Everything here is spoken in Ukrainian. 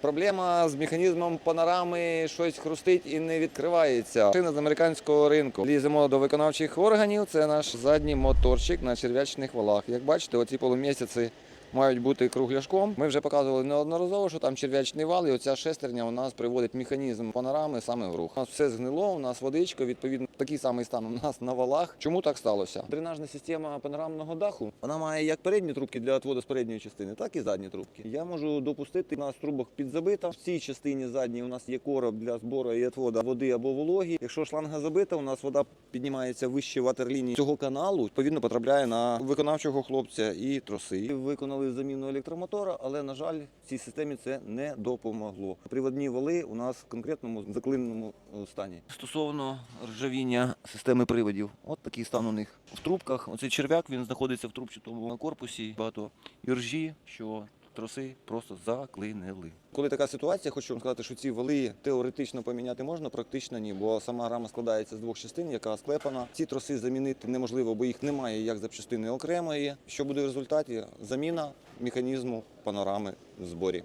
Проблема з механізмом панорами щось хрустить і не відкривається. Машина з американського ринку. Ліземо до виконавчих органів. Це наш задній моторчик на черв'ячних валах. Як бачите, оці полумісяці мають бути кругляшком. Ми вже показували неодноразово, що там черв'ячний вал, і оця шестерня у нас приводить механізм панорами саме в рух. У нас все згнило, у нас водичка, відповідно, такий самий стан у нас на валах. Чому так сталося? Дренажна система панорамного даху вона має як передні трубки для відводу з передньої частини, так і задні трубки. Я можу допустити, у нас трубок підзабита. В цій частині задній у нас є короб для збору і відводу води або вологі. Якщо шланга забита, у нас вода піднімається вище ватерлінії цього каналу. Відповідно, потрапляє на виконавчого хлопця і троси. І Виконали заміну електромотора, але на жаль, цій системі це не допомогло. Приводні вали у нас в конкретному заклиненому е, стані. Стосовно ржавіння системи приводів, от такий стан у них в трубках. Оцей черв'як він знаходиться в трубчатому корпусі. Багато іржі, що троси просто заклинили. Коли така ситуація, хочу вам сказати, що ці вали теоретично поміняти можна, практично ні, бо сама рама складається з двох частин, яка склепана. Ці троси замінити неможливо, бо їх немає як запчастини окремої. Що буде в результаті? Заміна механізму панорами в зборі.